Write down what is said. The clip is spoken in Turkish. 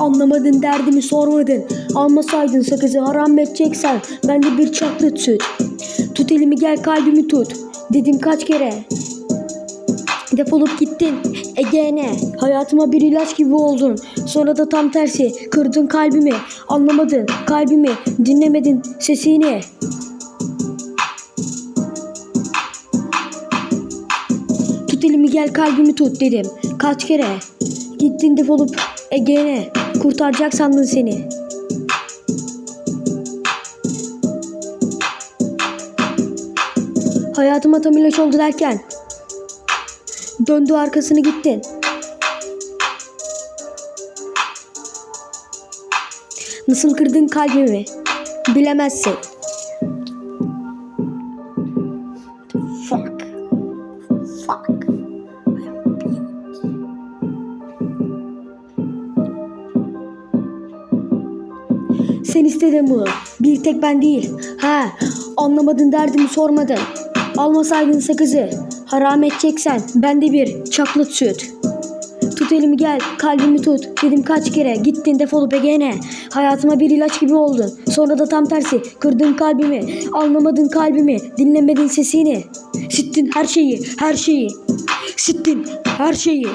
Anlamadın derdimi sormadın. Almasaydın sakızı haram edeceksen. Ben de bir çaklı süt. Tut elimi gel kalbimi tut. Dedim kaç kere. Defolup gittin Ege'ne Hayatıma bir ilaç gibi oldun Sonra da tam tersi Kırdın kalbimi Anlamadın kalbimi Dinlemedin sesini Tut elimi gel kalbimi tut dedim Kaç kere Gittin defolup Ege'ne Kurtaracak sandın seni Hayatıma tam ilaç oldu derken Döndü arkasını gittin. Nasıl kırdın kalbimi? Bilemezsin. Fuck. Fuck. Sen istedin bunu. Bir tek ben değil. Ha, anlamadın derdimi sormadın. Almasaydın sakızı. Haram edeceksen ben de bir çaklıt süt. Tut elimi gel kalbimi tut dedim kaç kere gittin defolup egene Hayatıma bir ilaç gibi oldun sonra da tam tersi kırdın kalbimi Anlamadın kalbimi dinlemedin sesini Sittin her şeyi her şeyi Sittin her şeyi